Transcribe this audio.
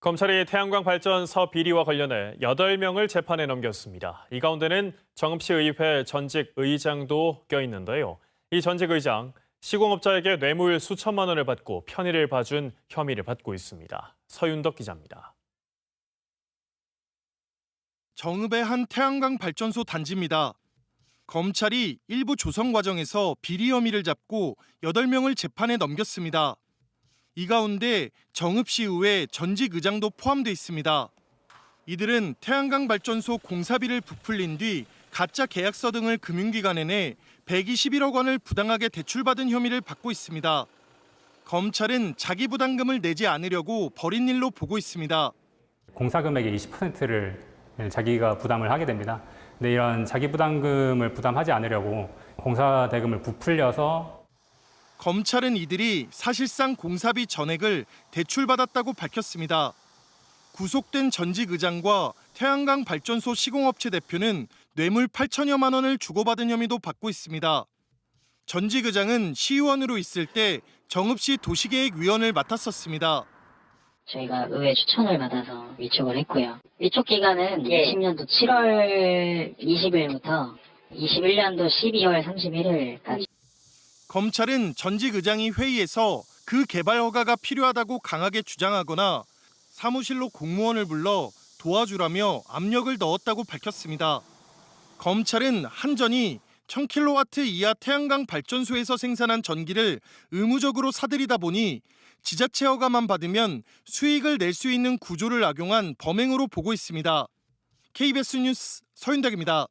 검찰이 태양광 발전소 비리와 관련해 8명을 재판에 넘겼습니다. 이 가운데는 정읍시 의회 전직 의장도 껴있는데요. 이 전직 의장, 시공업자에게 뇌물 수천만 원을 받고 편의를 봐준 혐의를 받고 있습니다. 서윤덕 기자입니다. 정읍의 한 태양광 발전소 단지입니다. 검찰이 일부 조성 과정에서 비리 혐의를 잡고 8명을 재판에 넘겼습니다. 이 가운데 정읍 시 의회 전직 의장도 포함돼 있습니다. 이들은 태양광 발전소 공사비를 부풀린 뒤 가짜 계약서 등을 금융기관에 내 121억 원을 부당하게 대출받은 혐의를 받고 있습니다. 검찰은 자기 부담금을 내지 않으려고 벌인 일로 보고 있습니다. 공사 금액의 20%를 자기가 부담을 하게 됩니다. 근데 이런 자기 부담금을 부담하지 않으려고 공사 대금을 부풀려서 검찰은 이들이 사실상 공사비 전액을 대출받았다고 밝혔습니다. 구속된 전직 의장과 태양광 발전소 시공업체 대표는 뇌물 8천여만 원을 주고받은 혐의도 받고 있습니다. 전직 의장은 시의원으로 있을 때 정읍시 도시계획위원을 맡았었습니다. 저희가 의회 추천을 받아서 위촉을 했고요. 위촉 기간은 20년도 7월 20일부터 21년도 12월 31일까지 검찰은 전직 의장이 회의에서 그 개발 허가가 필요하다고 강하게 주장하거나 사무실로 공무원을 불러 도와주라며 압력을 넣었다고 밝혔습니다. 검찰은 한전이 1000kW 이하 태양광 발전소에서 생산한 전기를 의무적으로 사들이다 보니 지자체 허가만 받으면 수익을 낼 수 있는 구조를 악용한 범행으로 보고 있습니다. KBS 뉴스 서윤덕입니다.